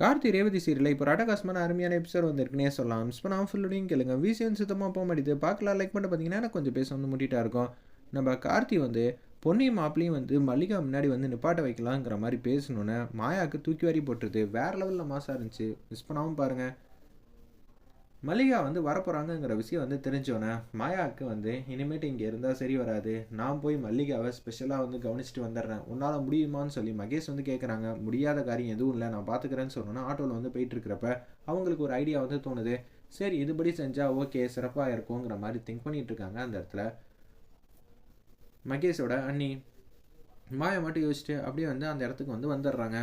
Karthi Revathi serial இப்போ ராடகாஸ்மான அருமையான episode வந்திருக்குனே சொல்லலாம். மிஸ் பண்ணாமல் ஃபுல்லோடையும் கேளுங்க. விசியன் சுத்தமாக போக மாட்டேது. பார்க்கலாம். லைக் பண்ணி பார்த்தீங்கன்னா எனக்கு கொஞ்சம் பேச வந்து முட்டிட்டா இருக்கும். நம்ம கார்த்தி வந்து பொன்னியும் மாப்பிளையும் வந்து மல்லிகா முன்னாடி வந்து நிப்பாட்ட வைக்கலாங்கிற மாதிரி பேசணுன்னு மாயாவுக்கு தூக்கி வாரி போட்டுருது வேற லெவலில் மாசாக இருந்துச்சு. மிஸ் பண்ணாமல் பாருங்கள் மல்லிகா வந்து வரப்போகிறாங்கங்கிற விஷயம் வந்து தெரிஞ்சோன்னே மாயாவுக்கு வந்து இனிமேட்டு இங்கே இருந்தால் சரி வராது. நான் போய் மல்லிகாவை ஸ்பெஷலாக வந்து கவனிச்சுட்டு வந்துடுறேன். உன்னால் முடியுமான்னு சொல்லி மகேஷ் வந்து கேட்குறாங்க முடியாத காரியம் எதுவும் இல்லை. நான் பார்த்துக்கிறேன்னு சொன்னோன்னா ஆட்டோவில் வந்து போயிட்டு இருக்கிறப்ப அவங்களுக்கு ஒரு ஐடியா வந்து தோணுது. சரி இதுபடி செஞ்சால் ஓகே சிறப்பாக இருக்குங்கிற மாதிரி திங்க் பண்ணிகிட்ருக்காங்க இருக்காங்க அந்த இடத்துல. மகேஷோட அண்ணி மாயை மட்டும் யோசிச்சுட்டு அப்படியே வந்து அந்த இடத்துக்கு வந்து வந்துடுறாங்க.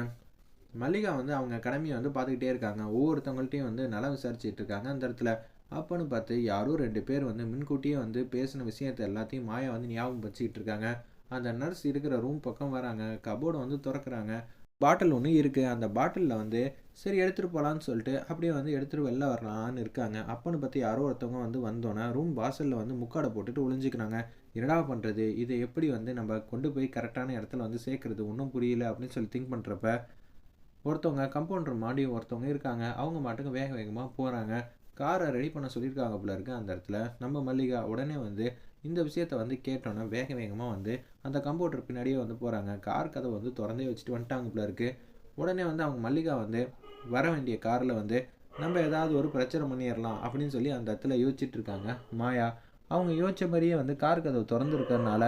மல்லிகா வந்து அவங்க கடமையை வந்து பார்த்துக்கிட்டே இருக்காங்க. ஒவ்வொருத்தவங்கள்ட்டையும் வந்து நலம் விசாரிச்சுட்டு இருக்காங்க. அந்த இடத்துல அப்போன்னு பார்த்து யாரோ ரெண்டு பேர் வந்து முன்கூட்டியே வந்து பேசின விஷயத்தை எல்லாத்தையும் மாயா வந்து ஞாபகம் வச்சுக்கிட்டு இருக்காங்க. அந்த நர்ஸ் இருக்கிற ரூம் பக்கம் வராங்க. கபோர்டை வந்து திறக்கிறாங்க. பாட்டில் ஒன்று இருக்குது அந்த பாட்டிலில் வந்து சரி எடுத்துகிட்டு போகலான்னு சொல்லிட்டு அப்படியே வந்து எடுத்துகிட்டு வெளில வரலான்னு இருக்காங்க. அப்போன்னு பார்த்து யாரோ ஒருத்தவங்க வந்து வந்தோன்னே ரூம் வாசலில் வந்து முக்காடை போட்டுட்டு ஒளிஞ்சிக்கிறாங்க. என்னடா பண்ணுறது இதை எப்படி வந்து நம்ம கொண்டு போய் கரெக்டான இடத்துல வந்து சேர்க்குறது? ஒன்றும் புரியல அப்படின்னு சொல்லி திங்க் பண்ணுறப்ப ஒருத்தவங்க கம்பவுண்டர் மாடி ஒருத்தவங்க இருக்காங்க. அவங்க மாட்டுக்கு வேக வேகமாக போகிறாங்க காரை ரெடி பண்ண சொல்லியிருக்காங்க போல இருக்கு. அந்த இடத்துல நம்ம மல்லிகா உடனே வந்து இந்த விஷயத்த வந்து கேட்டோன்னே வேக வேகமாக வந்து அந்த கம்பவுண்டர் பின்னாடியே வந்து போகிறாங்க கார் கதை வந்து திறந்தே வச்சுட்டு வந்துட்டாங்க போல இருக்கு. உடனே வந்து அவங்க மல்லிகா வந்து வர வேண்டிய காரில் வந்து நம்ம ஏதாவது ஒரு பிரச்சனை பண்ணிடலாம் அப்படின்னு சொல்லி அந்த இடத்துல யோசிச்சுட்டு இருக்காங்க மாயா. அவங்க யோசிச்ச மாதிரியே வந்து கார் கதவு திறந்துருக்கறனால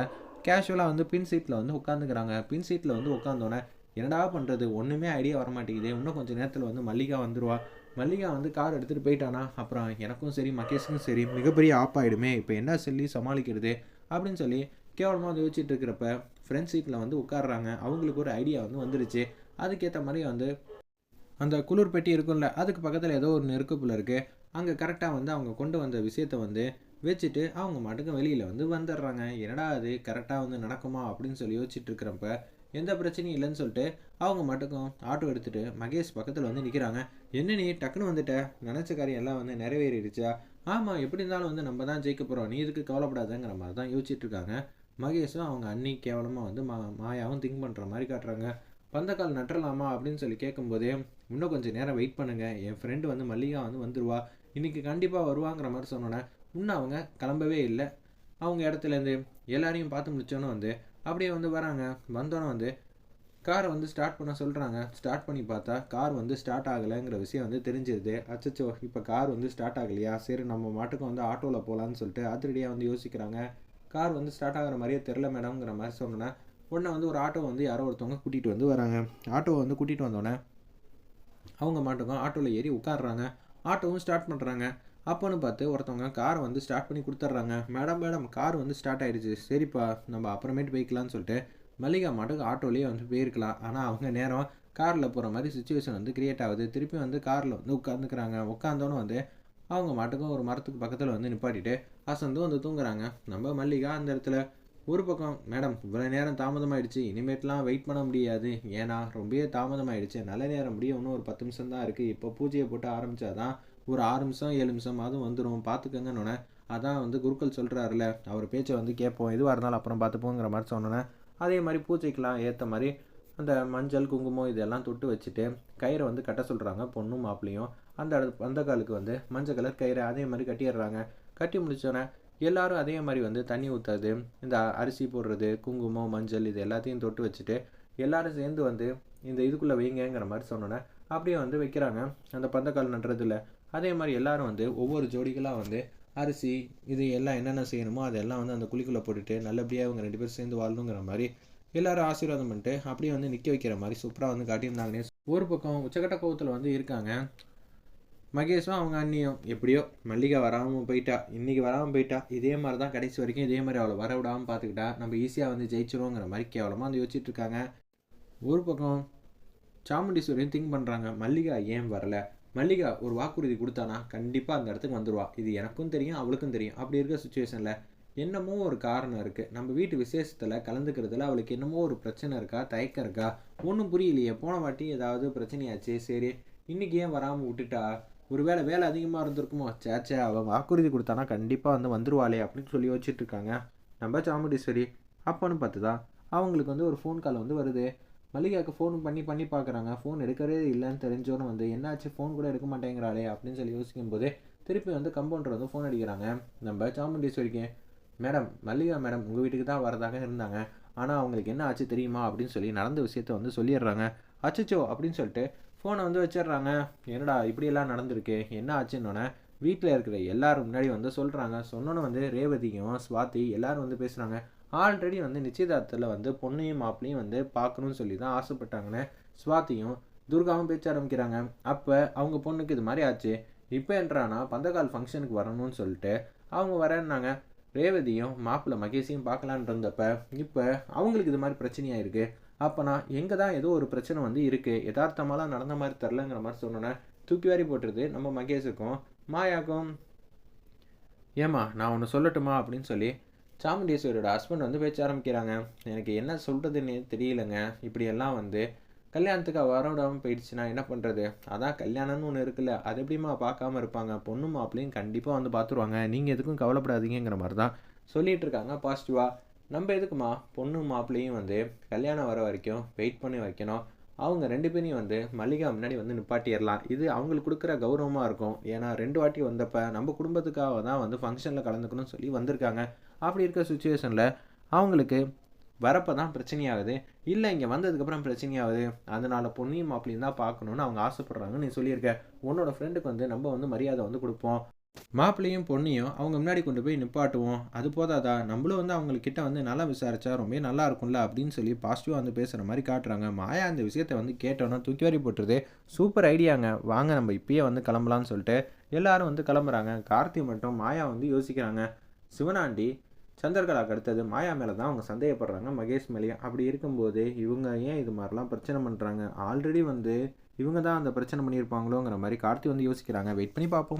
கேஷுவலாக வந்து பின் சீட்டில் வந்து உட்காந்துக்கிறாங்க பின் சீட்டில் வந்து உட்காந்தோன்னே என்னடா பண்ணுறது ஒன்றுமே ஐடியா வர மாட்டேங்குது இன்னும் கொஞ்சம் நேரத்தில் வந்து மல்லிகா வந்துடுவா மல்லிகா வந்து கார் எடுத்துகிட்டு போயிட்டானா? அப்புறம் எனக்கும் சரி மகேஷுக்கும் சரி மிகப்பெரிய ஆப் ஆகிடுமே இப்போ என்ன சொல்லி சமாளிக்கிறது? அப்படின்னு சொல்லி கேவலமாக வந்து யோசிச்சுட்டு இருக்கிறப்ப ஃப்ரண்ட் சீட்டில் வந்து உட்காடுறாங்க அவங்களுக்கு ஒரு ஐடியா வந்து வந்துடுச்சு அதுக்கேற்ற மாதிரி வந்து அந்த குளிர் பெட்டி இருக்கும்ல அதுக்கு பக்கத்தில் ஏதோ ஒரு நெருக்கப்பில் இருக்குது அங்கே கரெக்டாக வந்து அவங்க கொண்டு வந்த விஷயத்த வந்து வச்சுட்டு அவங்க மாட்டுக்கு வெளியில் வந்து வந்துடுறாங்க. என்னடா அது கரெக்டாக வந்து நடக்குமா? அப்படின்னு சொல்லி யோசிச்சுட்டு இருக்கிறப்ப எந்த பிரச்சனையும் இல்லைன்னு சொல்லிட்டு அவங்க மட்டுக்கும் ஆட்டோ எடுத்துகிட்டு மகேஷ் பக்கத்தில் வந்து நிற்கிறாங்க என்ன நீ டக்குன்னு வந்துட்ட. நினச்ச காரியம் எல்லாம் வந்து நிறைவேறிடுச்சா? ஆமாம் எப்படி இருந்தாலும் வந்து நம்ம தான் ஜெயிக்க போகிறோம் நீ இதுக்கு கவலைப்படாதங்கிற மாதிரி தான் யோசிச்சுட்டு இருக்காங்க. மகேஷும் அவங்க அண்ணி கேவலமாக வந்து மா மாயாவும் திங்க் பண்ணுற மாதிரி காட்டுறாங்க. பந்தக்கால் நட்டுறலாமா அப்படின்னு சொல்லி கேட்கும்போதே இன்னும் கொஞ்சம் நேரம் வெயிட் பண்ணுங்கள் என் ஃப்ரெண்டு வந்து மல்லிகா வந்து வந்துடுவா இன்றைக்கி கண்டிப்பாக வருவாங்கிற மாதிரி சொன்னோன்னே இன்னும் அவங்க கிளம்பவே இல்லை. அவங்க இடத்துலேருந்து எல்லாரையும் பார்த்து முடிச்சோன்னே வந்து அப்படியே வந்து வராங்க. வந்தோன்னே வந்து காரை வந்து ஸ்டார்ட் பண்ண சொல்கிறாங்க ஸ்டார்ட் பண்ணி பார்த்தா கார் வந்து ஸ்டார்ட் ஆகலைங்கிற விஷயம் வந்து தெரிஞ்சிருது. அச்சச்சோ இப்போ கார் வந்து ஸ்டார்ட் ஆகலையா? சரி நம்ம மாட்டுக்கு வந்து ஆட்டோவில் போகலான்னு சொல்லிட்டு அதிரடியாக வந்து யோசிக்கிறாங்க. கார் வந்து ஸ்டார்ட் ஆகிற மாதிரியே தெரில மேடம்ங்கிற மாதிரி சொன்னேன்னா உடனே வந்து ஒரு ஆட்டோ வந்து யாரோ ஒருத்தவங்க கூட்டிகிட்டு வந்து வராங்க. ஆட்டோவை வந்து கூட்டிகிட்டு வந்தோடனே அவங்க மாட்டுக்கும் ஆட்டோவில் ஏறி உட்காடுறாங்க ஆட்டோவும் ஸ்டார்ட் பண்ணுறாங்க அப்போன்னு பார்த்து ஒருத்தவங்க காரை வந்து ஸ்டார்ட் பண்ணி கொடுத்துட்றாங்க. மேடம் மேடம் கார் வந்து ஸ்டார்ட் ஆகிடுச்சு சரிப்பா நம்ம அப்புறமேட்டு போய்க்கலான்னு சொல்லிட்டு மல்லிகா மாட்டுக்கு ஆட்டோலேயே வந்து போயிருக்கலாம். ஆனால் அவங்க நேரம் காரில் போகிற மாதிரி சுச்சுவேஷன் வந்து க்ரியேட் ஆகுது. திருப்பி வந்து காரில் வந்து உட்காந்துக்கிறாங்க. உட்காந்தோன்னு வந்து அவங்க மாட்டுக்கும் ஒரு மரத்துக்கு பக்கத்தில் வந்து நிப்பாட்டிட்டு அசந்து வந்து தூங்குறாங்க. நம்ம மல்லிகா அந்த இடத்துல ஒரு பக்கம் மேடம் இவ்வளோ நேரம் தாமதமாயிடுச்சு. இனிமேட்லாம் வெயிட் பண்ண முடியாது. ஏன்னா ரொம்பவே தாமதமாயிடுச்சு. நல்ல நேரம் முடியும் இன்னும் ஒரு பத்து நிமிஷம் தான் இருக்குது இப்போ பூஜையை போட்டு ஆரம்பித்தாதான் ஒரு ஆறு நிமிஷம் ஏழு நிமிஷம் அதுவும் வந்துடும் பார்த்துக்கங்கன்னொன்னே அதான் வந்து குருக்கள் சொல்கிறாருல அவர் பேச்சை வந்து கேட்போம். எதுவாக இருந்தாலும் அப்புறம் பார்த்துப்போங்கிற மாதிரி சொன்னோன்னே அதே மாதிரி பூஜைக்கெலாம் ஏற்ற மாதிரி அந்த மஞ்சள் குங்குமம் இதெல்லாம் தொட்டு வச்சுட்டு கயிறை வந்து கட்ட சொல்கிறாங்க பொண்ணும் மாப்பிளையும் அந்த அந்த காலுக்கு வந்து மஞ்சள் கலர் கயிறை அதே மாதிரி கட்டிடுறாங்க. கட்டி முடிச்சோன்னே எல்லாரும் அதே மாதிரி வந்து தண்ணி ஊற்றுறது இந்த அரிசி போடுறது குங்குமம் மஞ்சள் இது எல்லாத்தையும் தொட்டு வச்சுட்டு எல்லாரும் சேர்ந்து வந்து இந்த இதுக்குள்ளே வைங்கங்கிற மாதிரி சொன்னோன்னே அப்படியே வந்து வைக்கிறாங்க. அந்த பந்தக்கால் நட்டுறதுல அதே மாதிரி எல்லாரும் வந்து ஒவ்வொரு ஜோடிகளாக வந்து அரிசி இது எல்லாம் என்னென்ன செய்யணுமோ அதெல்லாம் வந்து அந்த குழிக்குள்ளே போட்டுட்டு நல்லபடியாக அவங்க ரெண்டு பேரும் சேர்ந்து வாழணுங்கிற மாதிரி எல்லாரும் ஆசீர்வாதம் பண்ணிட்டு அப்படியே வந்து நிற்க வைக்கிற மாதிரி சூப்பராக வந்து காட்டியிருந்தாங்கன்னே ஒரு பக்கம் உச்சக்கட்ட கோவத்தில் வந்து இருக்காங்க. மகேஷும் அவங்க அண்ணியும் எப்படியோ மல்லிகை வராமல் போயிட்டா. இன்றைக்கி வராமல் போயிட்டா. இதே மாதிரி தான் கடைசி வரைக்கும் இதே மாதிரி அவளை வர விடாமல் பார்த்துக்கிட்டா. நம்ம ஈஸியாக வந்து ஜெயிச்சிருவோங்கிற மாதிரி கேவலமாக வந்து யோசிச்சுட்டு இருக்காங்க. ஒரு பக்கம் சாமுண்டீஸ்வரியும் திங்க் பண்ணுறாங்க மல்லிகா ஏன் வரலை? மல்லிகா ஒரு வாக்குறுதி கொடுத்தானா? கண்டிப்பாக அந்த இடத்துக்கு வந்துடுவா இது எனக்கும் தெரியும் அவளுக்கும் தெரியும். அப்படி இருக்க சுச்சுவேஷனில் என்னமோ ஒரு காரணம் இருக்குது நம்ம வீட்டு விசேஷத்தில் கலந்துக்கிறதுல அவளுக்கு என்னமோ ஒரு பிரச்சனை இருக்கா? தயக்கம் இருக்கா? ஒன்றும் புரியலையே. போன வாட்டி ஏதாவது பிரச்சனையாச்சு? சரி. இன்றைக்கி ஏன் வராமல் விட்டுட்டா? ஒரு வேலை அதிகமாக இருந்திருக்குமோ? சேச்சே அவன் வாக்குறுதி கொடுத்தானா? கண்டிப்பாக வந்து வந்துருவாளே அப்படின்னு சொல்லி வச்சுட்டு இருக்காங்க. நம்ம சாமுண்டீஸ்வரி. அப்போன்னு பார்த்து தான் அவங்களுக்கு வந்து ஒரு ஃபோன் கால் வந்து வருது. மல்லிகாவுக்கு ஃபோன் பண்ணி பண்ணி பார்க்குறாங்க ஃபோன் எடுக்கவே இல்லைன்னு தெரிஞ்சோன்னு வந்து என்னாச்சு? ஃபோன் கூட எடுக்க மாட்டேங்கிறாளே அப்படின்னு சொல்லி யோசிக்கும் போது திருப்பி வந்து கம்பவுண்டர் வந்து ஃபோன் அடிக்கிறாங்க. நம்ம சாமுண்டீஸ்வரிக்கு மேடம் மல்லிகா மேடம் உங்கள் வீட்டுக்கு தான் வரதாக இருந்தாங்க. ஆனால் அவங்களுக்கு என்ன ஆச்சு தெரியுமா? அப்படின்னு சொல்லி நடந்த விஷயத்த வந்து சொல்லிடுறாங்க. அச்சச்சோ அப்படின்னு சொல்லிட்டு ஃபோனை வந்து வச்சிடுறாங்க. என்னடா இப்படியெல்லாம் நடந்திருக்கு? என்ன ஆச்சுன்னொன்னே வீட்டில் இருக்கிற எல்லாரும் முன்னாடி வந்து சொல்கிறாங்க சொன்னோன்னு வந்து ரேவதியும் ஸ்வாதி எல்லோரும் வந்து பேசுகிறாங்க ஆல்ரெடி வந்து நிச்சயதார்த்தத்தில் வந்து பொண்ணையும் மாப்பிளையும் வந்து பார்க்கணும்னு சொல்லி தான் ஆசைப்பட்டாங்கன்னு சுவாத்தியும் துர்காவும் பேச்ச ஆரம்பிக்கிறாங்க. அப்போ அவங்க பொண்ணுக்கு இது மாதிரி ஆச்சு. இப்போ என்றானா பந்தகால் ஃபங்க்ஷனுக்கு வரணும்னு சொல்லிட்டு அவங்க வரேன்னாங்க. ரேவதியும் மாப்பிள்ளை மகேஷையும் பார்க்கலான் இருந்தப்ப இப்போ அவங்களுக்கு இது மாதிரி பிரச்சனையாக இருக்குது அப்போனா எங்கே தான் ஏதோ ஒரு பிரச்சனை வந்து இருக்குது யதார்த்தமாலாம் நடந்த மாதிரி தெரிலங்கிற மாதிரி சொன்னோன்னே தூக்கி வாரி போட்டுருது நம்ம மகேஷுக்கும் மாயாக்கும். ஏம்மா நான் ஒன்று சொல்லட்டுமா அப்படின்னு சொல்லி சாமுண்டீஸ்வரியோட ஹஸ்பண்ட் வந்து பேச்ச ஆரம்பிக்கிறாங்க. எனக்கு என்ன சொல்கிறதுன்னு தெரியலங்க. இப்படியெல்லாம் வந்து கல்யாணத்துக்கு வரவிடாமல் போயிடுச்சுன்னா என்ன பண்ணுறது அதான் கல்யாணம்னு ஒன்று இருக்குல்ல. அது எப்படிமா பார்க்காம இருப்பாங்க? பொண்ணு மாப்பிளையும் கண்டிப்பாக வந்து பார்த்துருவாங்க நீங்கள் எதுக்கும் கவலைப்படாதீங்கிற மாதிரி தான் சொல்லிகிட்டு இருக்காங்க பாசிட்டிவாக நம்ம எதுக்குமா பொண்ணு மாப்பிள்ளையும் வந்து கல்யாணம் வர வரைக்கும் வெயிட் பண்ணி வைக்கணும். அவங்க ரெண்டு பேரையும் வந்து மல்லிகா முன்னாடி வந்து நிப்பாட்டிடலாம். இது அவங்களுக்கு கொடுக்குற கௌரவமாக இருக்கும். ஏன்னா ரெண்டு வாட்டி வந்தப்போ நம்ம குடும்பத்துக்காக தான் வந்து ஃபங்க்ஷனில் கலந்துக்கணும்னு சொல்லி வந்திருக்காங்க. அப்படி இருக்க சுச்சுவேஷனில் அவங்களுக்கு வரப்போ தான் பிரச்சனையாகுது. இல்லை இங்கே வந்ததுக்கப்புறம் பிரச்சனையாகுது. அதனால் பொண்ணையும் மாப்பிளையும் தான் பார்க்கணுன்னு அவங்க ஆசைப்பட்றாங்கன்னு நீ சொல்லியிருக்க. உன்னோட ஃப்ரெண்டுக்கு வந்து நம்ம வந்து மரியாதை வந்து கொடுப்போம். மாப்பிள்ளையும் பொண்ணையும் அவங்க முன்னாடி கொண்டு போய் நிப்பாட்டுவோம். அது போதாதா? நம்மளும் வந்து அவங்கக்கிட்ட வந்து நல்லா விசாரிச்சா ரொம்ப நல்லா இருக்கும்ல அப்படின்னு சொல்லி பாசிட்டிவாக வந்து பேசுகிற மாதிரி காட்டுறாங்க. மாயா அந்த விஷயத்தை வந்து கேட்டோன்னா தூக்கி வாரி போட்டுருது. சூப்பர் ஐடியாங்க வாங்க நம்ம இப்பயே வந்து கிளம்பலான்னு சொல்லிட்டு எல்லாரும் வந்து கிளம்புறாங்க. கார்த்தி மட்டும் மாயா வந்து யோசிக்கிறாங்க. சிவனாண்டி சந்திரகலாக்கு அடுத்தது மாயா மேலே தான் அவங்க சந்தேகப்படுறாங்க. மகேஷ் மேலேயும். அப்படி இருக்கும்போது இவங்க ஏன் இது மாதிரிலாம் பிரச்சனை பண்ணுறாங்க ஆல்ரெடி வந்து இவங்க தான் அந்த பிரச்சனை பண்ணியிருப்பாங்களோங்கிற மாதிரி கார்த்தி வந்து யோசிக்கிறாங்க. வெயிட் பண்ணி பார்ப்போம்.